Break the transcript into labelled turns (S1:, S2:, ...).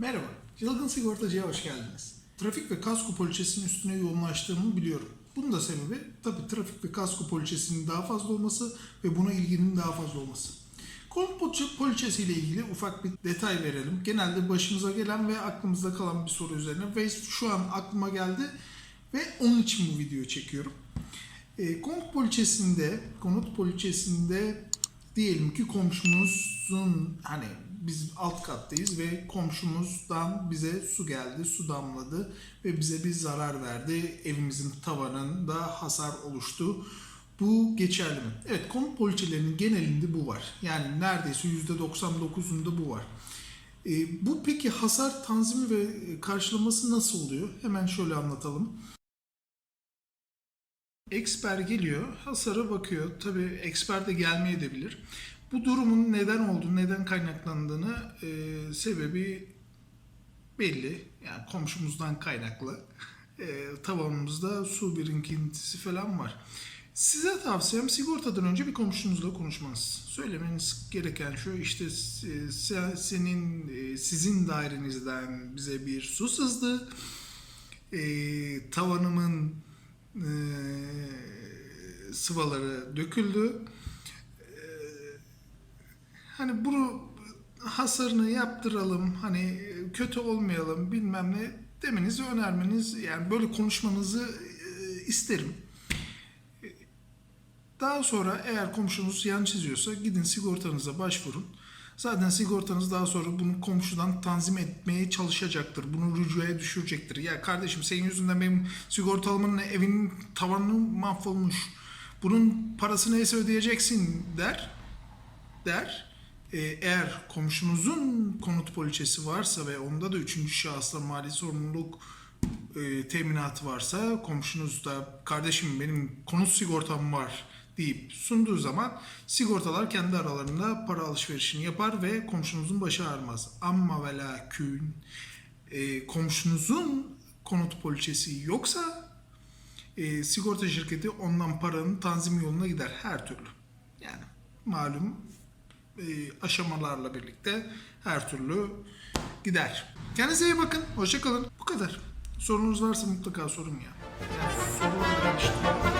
S1: Merhaba, Çılgın Sigortacı'ya hoş geldiniz. Trafik ve kasko poliçesinin üstüne yoğunlaştığımı biliyorum. Bunun da sebebi tabii trafik ve kasko poliçesinin daha fazla olması ve buna ilginin daha fazla olması. Konut poliçe- poliçesi ile ilgili ufak bir detay verelim. Genelde başımıza gelen ve aklımızda kalan bir soru üzerine ve şu an aklıma geldi ve onun için bu videoyu çekiyorum. E, konut poliçesinde, konut poliçesinde diyelim ki komşumuzun hani biz alt kattayız ve komşumuzdan bize su geldi, su damladı ve bize bir zarar verdi. Evimizin tavanında hasar oluştu. Bu geçerli mi? Evet, konut poliçelerinin genelinde bu var. Yani neredeyse %99'unda bu var. E, bu peki hasar tanzimi ve karşılaması nasıl oluyor? Hemen şöyle anlatalım. Eksper geliyor, hasara bakıyor. Tabii eksper de gelmeye de. Bu durumun neden olduğunu, neden kaynaklandığını e, sebebi belli. Yani komşumuzdan kaynaklı. E, tavanımızda su birikintisi falan var. Size tavsiyem sigortadan önce bir komşunuzla konuşmanız. Söylemeniz gereken şu işte e, se- senin e, sizin dairenizden bize bir su sızdı. E, tavanımın e, sıvaları döküldü. Hani bunu hasarını yaptıralım, hani kötü olmayalım bilmem ne demenizi önermeniz yani böyle konuşmanızı isterim. Daha sonra eğer komşunuz yan çiziyorsa gidin sigortanıza başvurun. Zaten sigortanız daha sonra bunu komşudan tanzim etmeye çalışacaktır. Bunu rücuya düşürecektir. Ya kardeşim senin yüzünden benim sigortalımın evinin tavanı mahvolmuş. Bunun parası neyse ödeyeceksin der. Der. Ee, eğer komşunuzun konut poliçesi varsa ve onda da üçüncü şahısla mali sorumluluk e, teminatı varsa komşunuz da kardeşim benim konut sigortam var deyip sunduğu zaman sigortalar kendi aralarında para alışverişini yapar ve komşunuzun başı ağrımaz. Amma ve lakün e, komşunuzun konut poliçesi yoksa e, sigorta şirketi ondan paranın tanzim yoluna gider her türlü. Yani malum aşamalarla birlikte her türlü gider. Kendinize iyi bakın. Hoşçakalın. Bu kadar. Sorunuz varsa mutlaka sorun ya. Yani sorun